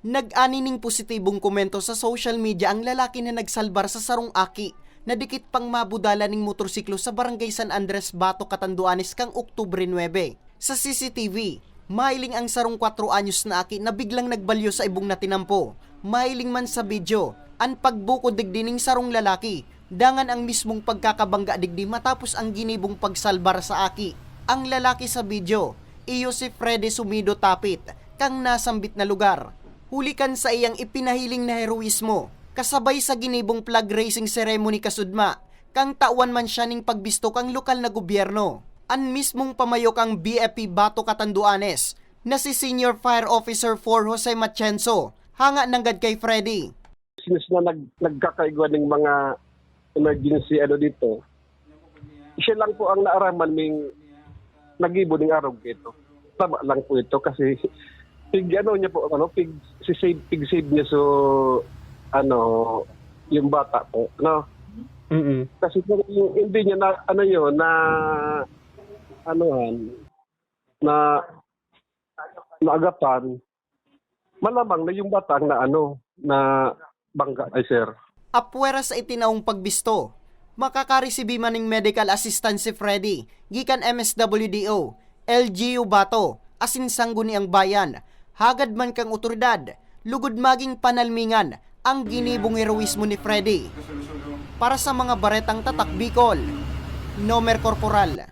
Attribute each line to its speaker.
Speaker 1: Nag-ani ning positibong komento sa social media ang lalaki na nagsalbar sa sarong aki na dikit pang mabudala ning motorsiklo sa barangay San Andres Bato, Catanduanes kang Oktubre 9. Sa CCTV, mailing ang sarong 4 anyos na aki na biglang nagbalyo sa ibong natinampo. Mailing man sa video, ang pagbukod digdining sarong lalaki, dangan ang mismong pagkakabangga digdi matapos ang ginibong pagsalbar sa aki. Ang lalaki sa video, iyo si Freddy Sumido Tapit, kang nasambit na lugar. Hulikan sa iyang ipinahiling na heroismo, kasabay sa ginibong flag raising ceremony kasudma, kang tawan man siya ning pagbisto kang lokal na gobyerno. An mismong pamayok ang BFP Bato Catanduanes na si Senior Fire Officer 4 Jose Machenzo, hanga nanggad kay Freddy.
Speaker 2: since na nag, nagkakaigwa ng mga emergency ano dito, siya lang po ang naaraman ng nagibo ng araw ito. Tama lang po ito kasi pig ano niya po ano pig si save pig save niya so ano yung bata po no?
Speaker 3: Mm-mm.
Speaker 2: kasi kung hindi niya na ano yun na anuhan na naagapan malamang na yung bata ang na ano na bangga. Ay sir.
Speaker 1: Apwera sa itinaong pagbisto, makakaresibi man ng medical assistance si Freddy, gikan MSWDO, LGU Bato, asin sangguni ang bayan, hagad man kang otoridad, lugod maging panalmingan ang ginibong heroismo ni Freddy. Para sa mga baretang tatak Bicol, Nomer Corporal,